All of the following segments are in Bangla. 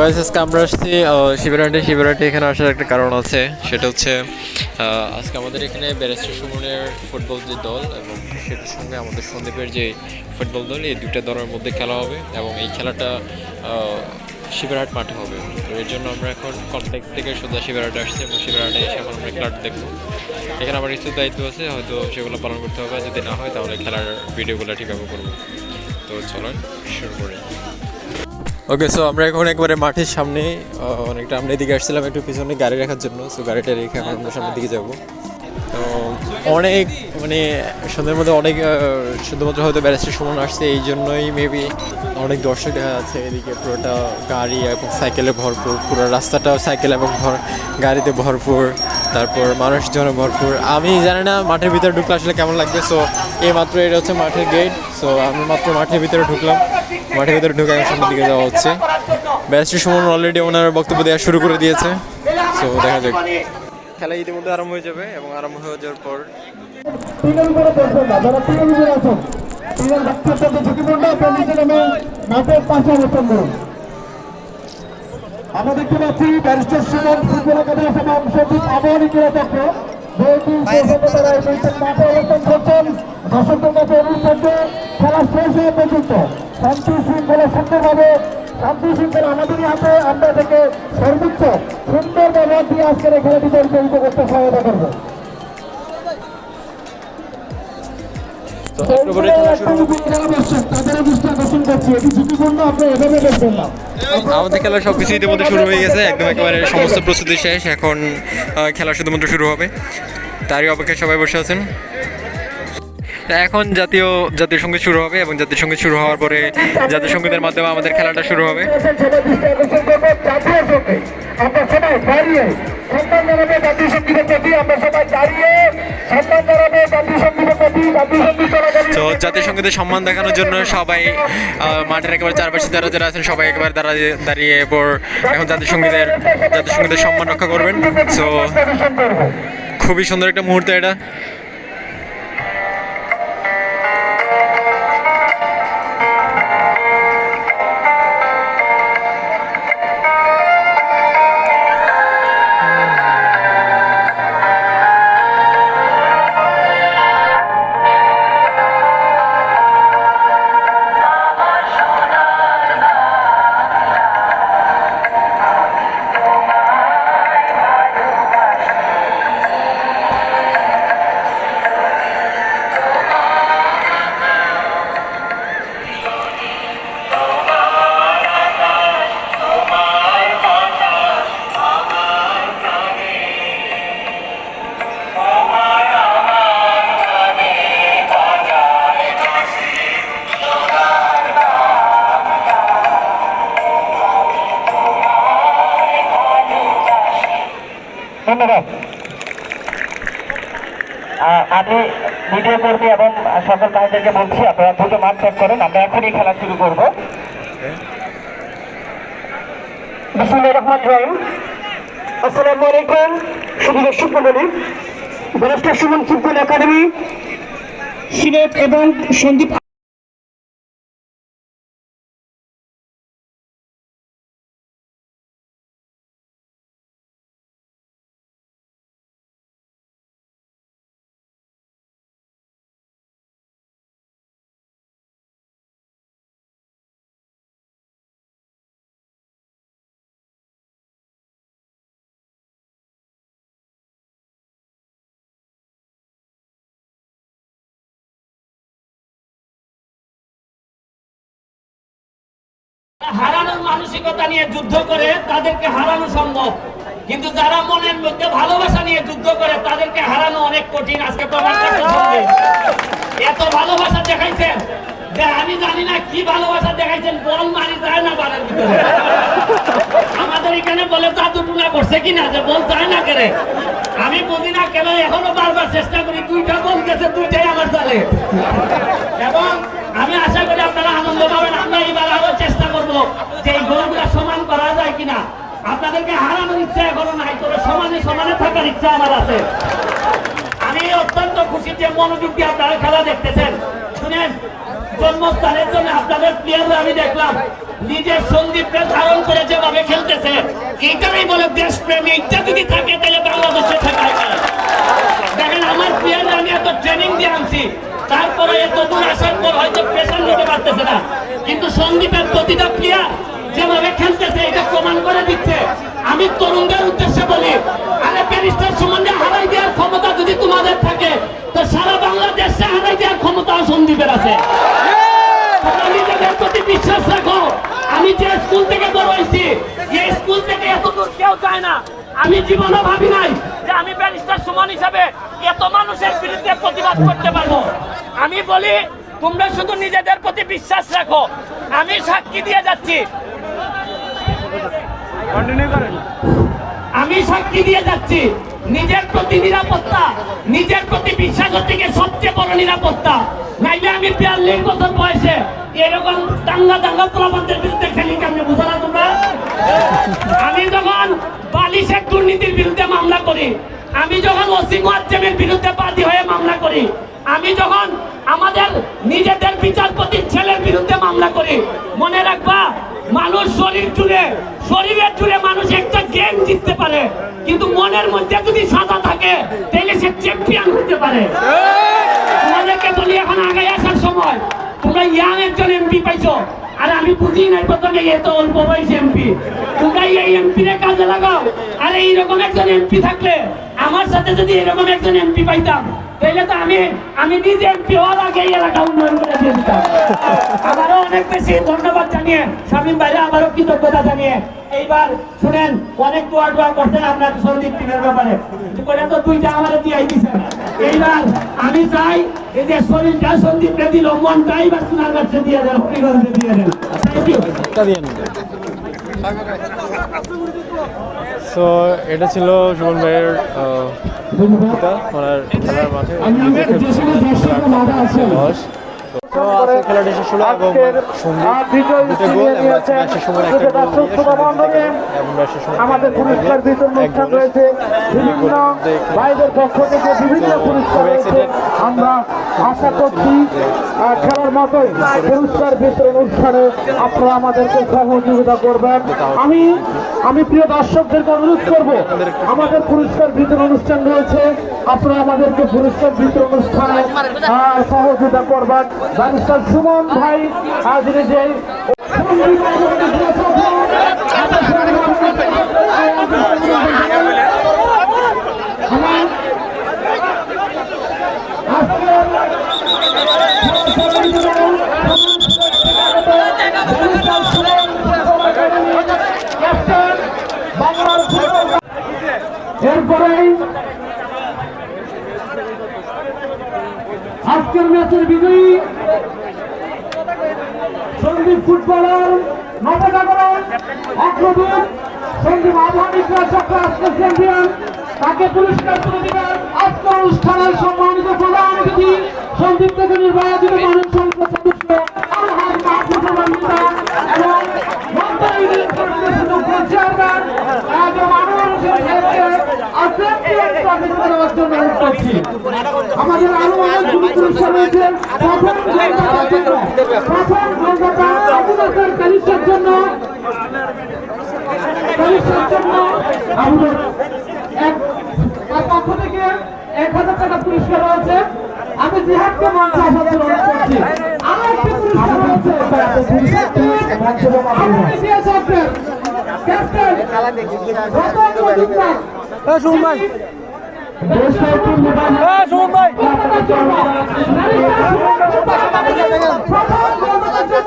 গাইস আজকে আমরা আসছি শিবরাটে শিবরাটে এখানে আসার একটা কারণ আছে, সেটা হচ্ছে আজকে আমাদের এখানে ব্যারিস্টার সুমনের ফুটবল যে দল এবং সেটার সঙ্গে আমাদের সন্দীপের যে ফুটবল দল, এই দুইটা দলের মধ্যে খেলা হবে এবং এই খেলাটা শিবরাট মাঠে হবে। তো এর জন্য আমরা এখন কমপ্লেক্স থেকে সোজা শিবরাটে আসছি এবং শিবরাটে এসে এখন আমরা খেলাটা দেখব। এখানে আমার কিছু দায়িত্ব আছে, হয়তো সেগুলো পালন করতে হবে যদি না হয় তাহলে খেলার ভিডিওগুলো ঠিকভাবে করব। তো চলুন, শুরু করি। ওকে সো আমরা এখন একবারে মাঠের সামনে অনেকটা আমরা এদিকে আসছিলাম একটু পিছনে গাড়ি রাখার জন্য। সো গাড়িটা রেখে এখন আমরা সামনের দিকে যাব। তো অনেক মানে সন্ধ্যের মধ্যে অনেক শুধুমাত্র হয়তো ব্যারিস্টার সুমন আসছে, এই জন্যই মেবি অনেক দর্শক দেখা যাচ্ছে এদিকে পুরোটা গাড়ি এবং সাইকেলে ভরপুর, পুরো রাস্তাটাও সাইকেল এবং ভর, গাড়িতে ভরপুর, তারপর মানুষজনে ভরপুর। আমি জানি না মাঠের ভিতরে ঢুকলে আসলে কেমন লাগবে। সো এই মাত্র এটা হচ্ছে মাঠের গেট সো আমি মাত্র মাঠের ভিতরে ঢুকলাম। মাঠের ভিতরে ঢুকে এখন সামনের দিকে যাওয়া হচ্ছে। ব্যারিস্টার সুমন অলরেডি ওনার বক্তব্য দেওয়া শুরু করে দিয়েছে। সো দেখা যাক। খেলা ইতিমধ্যে আরম্ভ হয়ে যাবে এবং আরম্ভ হয়ে যাওয়ার পর আমরা দেখতে পাচ্ছি ব্যারিস্টার সুমন ফুটবল একাডেমি সচিব আবহাওয়া তারা এই মাঠে অবস্থান করছেন দর্শকদের কাছে অনুরোধ থাকবে খেলা শেষ হয়ে পর্যন্ত শান্তি শৃঙ্খলা সুন্দরভাবে শান্তি শৃঙ্খলা আমাদেরই হাতে আমরা থেকে সর্বোচ্চ সুন্দর ব্যবহার দিয়ে আজকের এই খেলাটি পরিচালিত করতে সহায়তা করব। আমাদের খেলা সব কিছু ইতিমধ্যে শুরু হয়ে গেছে একদম একেবারে সমস্ত প্রস্তুতি শেষ এখন খেলা শুধুমাত্র শুরু হবে। তারই অপেক্ষায় সবাই বসে আছেন। এখন জাতীয় জাতীয় সংগীত শুরু হবে এবং জাতীয় সংগীত শুরু হওয়ার পরে জাতীয় সঙ্গীতের মাধ্যমে আমাদের খেলাটা শুরু হবে। তো জাতীয় সঙ্গীতের সম্মান দেখানোর জন্য সবাই মাঠের একেবারে চারপাশে যারা যারা আছেন সবাই একেবারে দাঁড়িয়ে দাঁড়িয়ে এরপর এখন জাতীয় সঙ্গীতের জাতীয় সঙ্গীতের সম্মান রক্ষা করবেন। তো খুবই সুন্দর একটা মুহূর্ত এটা। ভিডিও কর্মী এবং সকল ভাইদেরকে বলছি, আপনারা দুটো মাঠ ত্যাগ করেন, আমরা এখনই খেলা শুরু করব। বিসমুল্লাহ সুমন ফুটবল একাডেমি, সিলেট এবং সন্দীপ হারানোর মানসিকতা নিয়ে যুদ্ধ করে, তাদেরকে হারানো সম্ভব। কিন্তু যারা মনের মধ্যে ভালোবাসা নিয়ে যুদ্ধ করে, তাদেরকে হারানো অনেক কঠিন। আজকে এত ভালোবাসা দেখাইছেন যে আমি জানি না কি ভালোবাসা দেখাইছেন, বল মারি যায় না বাড়ির ভিতরে। করছে কিনা যে বল যায় না কেন? আমি বুঝি না কেন এখনও বারবার চেষ্টা করি, দুইটা বল গেছে, দুইটাই আমার জালে। এবং আমি আশা করি আপনারা আনন্দ পাবেন, আমরা এবার আরও চেষ্টা করব যে এই গোলগুলা সমান করা যায় কিনা। আপনাদেরকে হারানোর ইচ্ছা এখনও নাই, তবে সমানে সমানে থাকার ইচ্ছা আমার আছে। আমি অত্যন্ত খুশি যে মনোযোগ দিয়ে আপনারা খেলা দেখতেছেন। শুনেন, জন্মস্থানের জন্য আপনাদের প্লেয়াররা আমি দেখলাম, নিজের সন্দীপকে ধারণ করে যেভাবে খেলতেছে সন্দীপের আছে। তোমরা নিজেদের প্রতি বিশ্বাস রাখো। আমি যে স্কুল থেকে বড় হয়েছি, এই স্কুল থেকে এত দূর কেউ যায় না। আমি জীবনে ভাবি নাই যে আমি ব্যারিস্টার সুমন হিসাবে এত মানুষের বিরুদ্ধে প্রতিবাদ করতে পারব। আমি বলি, তোমরা শুধু নিজেদের প্রতি বিশ্বাস রাখো। আমি সাক্ষী দিয়ে যাচ্ছি। আমি সাক্ষী দিয়ে যাচ্ছি। নিজের প্রতি নিরাপত্তা, নিজের প্রতি বিশ্বাস সবচেয়ে বড় নিরাপত্তা। নাইলে আমি বিয়াল্লিশ বছর বয়সে এরকম দাঙ্গা দাঙ্গা প্রবন্ধের বিরুদ্ধে খেলি কেমনি, বুঝো না তোমরা? আমি যখন বালিশের দুর্নীতির বিরুদ্ধে মামলা করি, আমি যখন ওসিম ওয়াজ্জেমের বিরুদ্ধে বাদী হয়ে মামলা করি, আমি যখন আমাদের নিজেদের বিচারপতির ছেলের বিরুদ্ধে মামলা করি, মনে রাখবা মানুষ শরীর জুড়ে, শরীরের জুড়ে মানুষ একটা গেম জিততে পারে। কিন্তু মনের মধ্যে যদি সাদা থাকে, তাহলে সে চ্যাম্পিয়ন হতে পারে। তোমাদেরকে বলি, এখন আগে আসার সময়। তোমরা ইয়াং একজন এমপি পাইছো। আর আমি বুঝি নাই প্রথমে এত অল্প বয়সী এমপি তোমরা এই এমপি রে কাজে লাগাও। আর এইরকম একজন এমপি থাকলে, আমার সাথে যদি এরকম একজন এমপি পাইতাম তাহলে তো আমি আমি নিজে এমপি হওয়ার আগে এই এলাকা উন্নয়ন করে দিয়ে দিতাম। আবারও অনেক বেশি ধন্যবাদ জানিয়ে শামীম ভাইরা আবারও কৃতজ্ঞতা জানিয়ে। এইবার শুনেন অনেক দোয়া দোয়া করছেন আপনার সন্দীপ টিমের ব্যাপারে। করে তো দুইটা আমার দিয়ে দিছেন এইবার আমি চাই এই যে শরীরটা সন্দীপকে দিল মনটাই বা সোনার কাছে দিয়ে দেন হরিগঞ্জে দিয়ে দেন। Thank you. সো এটা ছিল সুমন ভাইয়ের ওনার খেলার মাঠে। তো আজকে খেলাটি শেষ হলো এবং দুটো গোল এবং আজকে সময় একটা গোল দিয়ে আমাদের পুরস্কার বিতরণ অনুষ্ঠান রয়েছে। বিভিন্ন ভাইদের পক্ষ থেকে বিভিন্ন পুরস্কার রয়েছে। আমরা আশা করছি খেলার মতোই পুরস্কার বিতরণ অনুষ্ঠানে আপনারা আমাদেরকে সহযোগিতা করবেন। আমি আমি প্রিয় দর্শকদেরকে অনুরোধ করব আমাদের পুরস্কার বিতরণ অনুষ্ঠান রয়েছে। আপনারা আমাদেরকে পুরস্কার বিতরণ অনুষ্ঠানে সহযোগিতা করবেন। ব্যারিস্টার সুমন ভাই আজ যে এরপরেই আজকের ম্যাচের বিজয়ী সন্দীপ ফুটবলার নবজাগরণ অগ্রদূত সন্দীপ আবহানিকা আজকের চ্যাম্পিয়ন তাকে পুরস্কার তুলে দিবেন আজকের অনুষ্ঠানের সম্মানিত প্রধান অতিথি সন্দীপ থেকে নির্বাচিত মানুষ সদস্য আমাদের আরও পুরস্কার প্রথম প্রথম গোলদাতা আবু কালিসের জন্য কালিসের জন্য আবু বকর এক তার পক্ষ থেকে এক হাজার টাকা পুরস্কার রয়েছে আমি জিহাদকে মঞ্চে আসার জন্য অনুরোধ করছি আরও একটি পুরস্কার রয়েছে ক্যাপ্টেন রতন মজুমদার সুমন সুমন বাড়িকা মঞ্চে আসার জন্য অনুরোধ করছি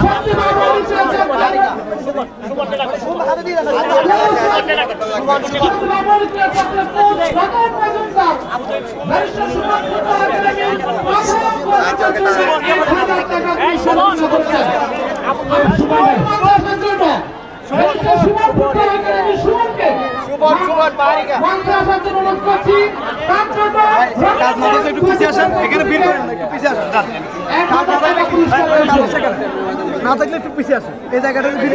তার জন্য একটু পিছিয়ে আসেন এখানে ভিড় করেন একটু পিছিয়ে আসেন এক হাজার টাকা পুরস্কার রয়েছে না থাকলে একটু পিছিয়ে আসে এই জায়গাটা ভিড়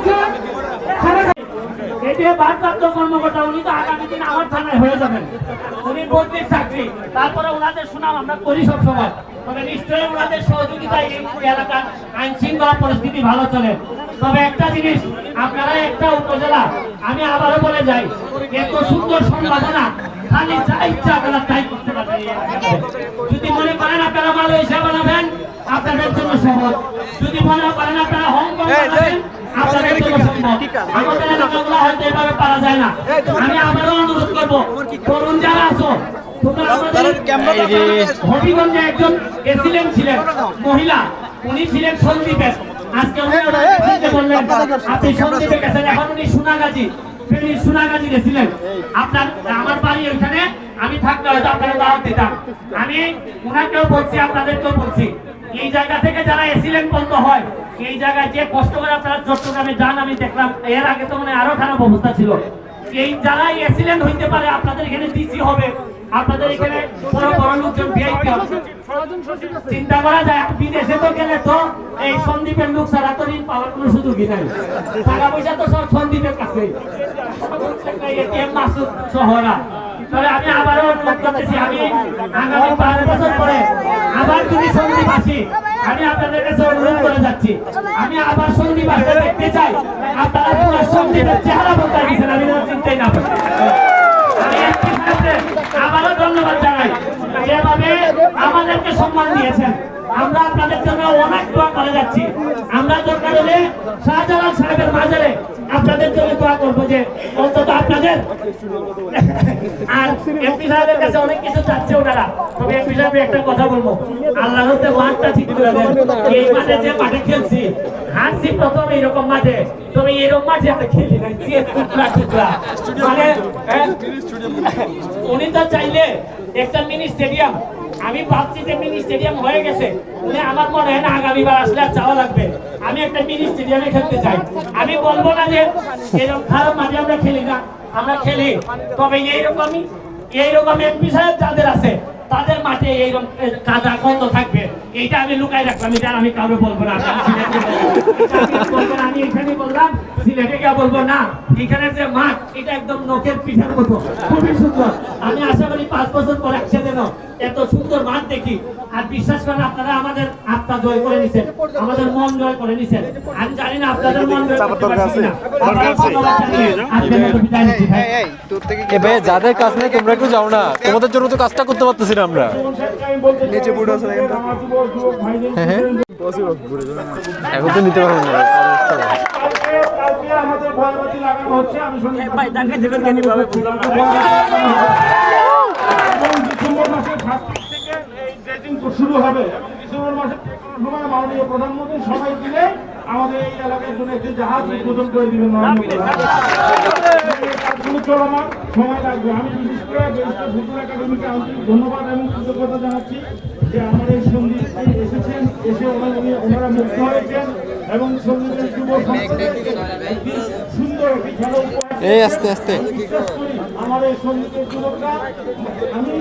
ভারপ্রাপ্ত কর্মকর্তা উনি তো আগামী দিন আমার থানায় হয়ে যাবেন। উনি বন্দির চাকরি। তারপরে ওনাদের সুনাম আমরা করি সব সময় তবে নিশ্চয়ই ওনাদের সহযোগিতায় এই এলাকার আইন শৃঙ্খলা পরিস্থিতি ভালো চলে। তবে একটা জিনিস আপনারা একটা উপজেলা আমি আবারও বলে যাই এত সুন্দর সম্ভাবনা খালি যা ইচ্ছা আপনারা তাই করতে পারবেন। যদি মনে করেন আপনারা মালয়েশিয়া বানাবেন আপনাদের জন্য সহজ। যদি মনে করেন আপনারা হংকং বানাবেন আপনাদের জন্য আমাদের এলাকাগুলো হয়তো এভাবে পারা যায় না। আমি আবারও অনুরোধ করব তরুণ যারা আছো হবিগঞ্জে একজন এসিলেন ছিলেন মহিলা। উনি ছিলেন সন্দীপের। আজকে উনি আমাকে চিনতে বললেন আপনি সন্দীপে গেছেন এখন উনি সোনাগাজী ফেনী সোনাগাজী গেছিলেন আপনার আমার বাড়ি ওইখানে আমি থাকলে হয়তো আপনারা দাওয়াত দিতাম। আমি ওনাকেও বলছি আপনাদেরকেও বলছি এই জায়গা থেকে যারা এসিলেন বন্ধ হয়, এই জায়গায় যে কষ্ট করে আপনারা চট্টগ্রামে যান, আমি দেখলাম এর আগে তো মানে আরও খারাপ অবস্থা ছিল। এই যারা এসিলেন্ট হইতে পারে, আপনাদের এখানে ডিসি হবে, আপনাদের এখানে বড় বড় লোকজন ভিআইপি হবে। চিন্তা করা যায় বিদেশে তো গেলে তো এই সন্দীপের লোক ছাড়া তো ঋণ পাওয়ার কোনো নাই। টাকা পয়সা তো সব সন্দীপের কাছে তবে আমি আবারও অনুরোধ করতেছি আমি আগামী পাঁচ বছর পরে আবার যদি সন্দীপ আসি আমি আপনাদের কাছে অনুরোধ করে যাচ্ছি। আমি আবার সন্দীপ আসতে দেখতে চাই আপনারা পুরো সন্দীপের চেহারা বলতে দিচ্ছেন আমি চিন্তাই না আবারও ধন্যবাদ জানাই যেভাবে আমাদেরকে সম্মান দিয়েছেন। আমরা আপনাদের জন্য অনেক দোয়া করে যাচ্ছি। আমরা দরকার হলে শাহজালাল সাহেবের মাঝারে আপনাদের জন্য দোয়া করব যে অন্তত আপনাদের আর এমপি সাহেবের কাছে অনেক কিছু চাচ্ছে ওনারা। তবে এমপি সাহেব একটা কথা বলব। আল্লাহর হতে মাঠটা ঠিক করে দেন। এই মাঠে যে মাঠে খেলছি হারছি প্রথম এইরকম মাঠে। তবে এরকম মাঠে আমরা খেলি না টুকরা টুকরা। মানে হ্যাঁ, উনি তো চাইলে একটা মিনি স্টেডিয়াম আমি ভাবছি যে মিনি স্টেডিয়াম হয়ে গেছে। আমার মনে হয় না আগামীবার আসলে আর চাওয়া লাগবে। আমি একটা মিনি স্টেডিয়ামে খেলতে চাই। আমি বলব না যে এরকম খারাপ মাঠে আমরা খেলি না। আমরা খেলি। তবে এইরকমই এইরকম এমপি সাহেব যাদের আছে তাদের মাঠে এইরকম কাদা গন্ধ থাকবে? এইটা আমি লুকাই রাখলাম এটা আমি কাউকে বলব না। বলব। না, আমি এখানে বললাম সিলেটে গিয়ে বলব না। এখানে যে মাঠ এটা একদম নখের পিঠার মতো। খুবই সুন্দর। আমি আশা করি পাঁচ বছর পরে এত সুন্দর মাঠ দেখি। আর বিশ্বাস করেন আপনারা আমাদের আত্মা জয় করে নিছেন। আমাদের মন জয় করে নিছেন। আমি জানি না আপনাদের মন জয় করতে পারছি ভাই। যাদের কাজ নেই তোমরা একটু যাও না। তোমাদের জন্য তো কাজটা করতে পারতেছি না আমরা। নিচে বুড়ো আছে দেখেন তো হ্যাঁ হ্যাঁ। এখন তো নিতে পারব না। আমাদের ভয়বাতি লাগানো হচ্ছে। আমি শুনছি ভাই দেবেন কেন? ভাবে না। ডিসেম্বর মাসের সাত তারিখ থেকে এই ড্রেজিং শুরু হবে এবং ডিসেম্বর মাসের সময় মাননীয় প্রধানমন্ত্রী সবাই দিলে আমাদের এই এলাকার জন্য একটি জাহাজ উদ্বোধন করে দিবেন চলমান সময় লাগবে। আমি বিশেষ করে ব্যারিস্টার ফুটবল একাডেমিকে আন্তরিক ধন্যবাদ এবং কৃতজ্ঞতা জানাচ্ছি যে আমার এই সংগীত এসেছেন এসে ওনারা ওনারা মুগ্ধ হয়েছেন এবং সঙ্গীতের যুব সুন্দর একটি খেলা উপহার এই আস্তে আস্তে। আমার এই সঙ্গীতের যুবকরা আমি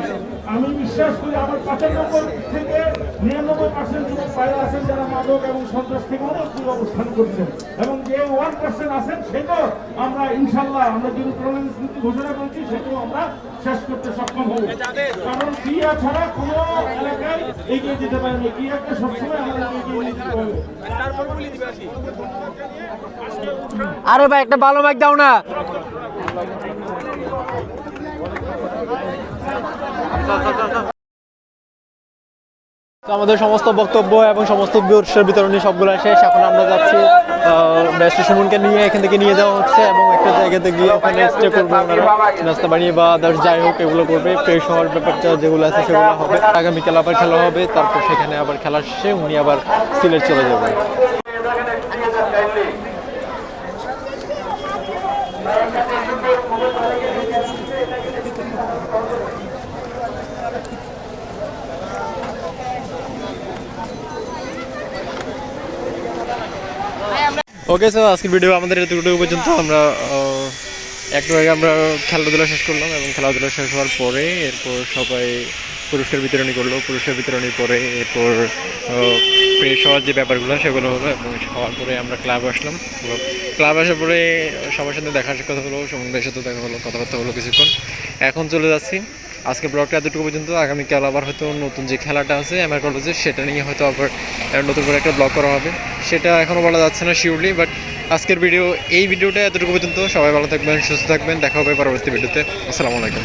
আমি বিশ্বাস করি আমার পঁচানব্বই থেকে নিরানব্বই পার্সেন্ট যুবক বাইরে আছেন যারা মাদক এবং সন্ত্রাস থেকে অনেক দূর অবস্থান করছেন। এবং যে ওয়ান পার্সেন্ট আছেন সেটাও আমরা ইনশাল্লাহ আমরা যে টুর্নামেন্ট নীতি ঘোষণা করেছি সেটাও আমরা শেষ করতে সক্ষম হব। কারণ ক্রিয়া ছাড়া কোনো এলাকায় এগিয়ে যেতে পারে না। ক্রিয়াকে সবসময় আমাদের এগিয়ে নিয়ে যেতে হবে। আরে ভাই একটা ভালো মাইক দাও না। আমাদের সমস্ত বক্তব্য এবং সমস্ত পুরস্কার বিতরণী সবগুলো শেষ। এখন আমরা যাচ্ছি ব্যাস্ট সুমনকে নিয়ে, এখান থেকে নিয়ে যাওয়া হচ্ছে এবং একটা জায়গাতে গিয়ে ওখানে স্টে করবে নাস্তা বানিয়ে বা আদার্স যাই হোক, এগুলো করবে। ফ্রেশ হওয়ার ব্যাপারটা যেগুলো আছে সেগুলো হবে। আগামীকাল আবার খেলা হবে, তারপর সেখানে আবার খেলা শেষে উনি আবার সিলেট চলে যাবেন। ওকে স্যার আজকের ভিডিও আমাদের এতটুকু পর্যন্ত। আমরা একটু আগে আমরা খেলাধুলা শেষ করলাম এবং খেলাধুলা শেষ হওয়ার পরে এরপর সবাই পুরস্কার বিতরণী করল। পুরস্কার বিতরণী পরে এরপর ফ্রেশ হওয়ার যে ব্যাপারগুলো সেগুলো হলো এবং হওয়ার পরে আমরা ক্লাব আসলাম। ক্লাব আসার পরে সবার সাথে দেখার কথা হলো সমুদ্রের সাথে দেখা হলো, কথাবার্তা হলো কিছুক্ষণ। এখন চলে যাচ্ছি। আজকে ব্লগটা এতটুকু পর্যন্ত। আগামীকাল আবার হয়তো নতুন যে খেলাটা আছে এমআর কলেজে সেটা নিয়ে হয়তো আবার নতুন করে একটা ব্লগ করা হবে। সেটা এখনও বলা যাচ্ছে না শিওরলি বাট আজকের ভিডিও এই ভিডিওটা এতটুকু পর্যন্ত। সবাই ভালো থাকবেন, সুস্থ থাকবেন। দেখা হবে পরবর্তী ভিডিওতে আসসালামু আলাইকুম।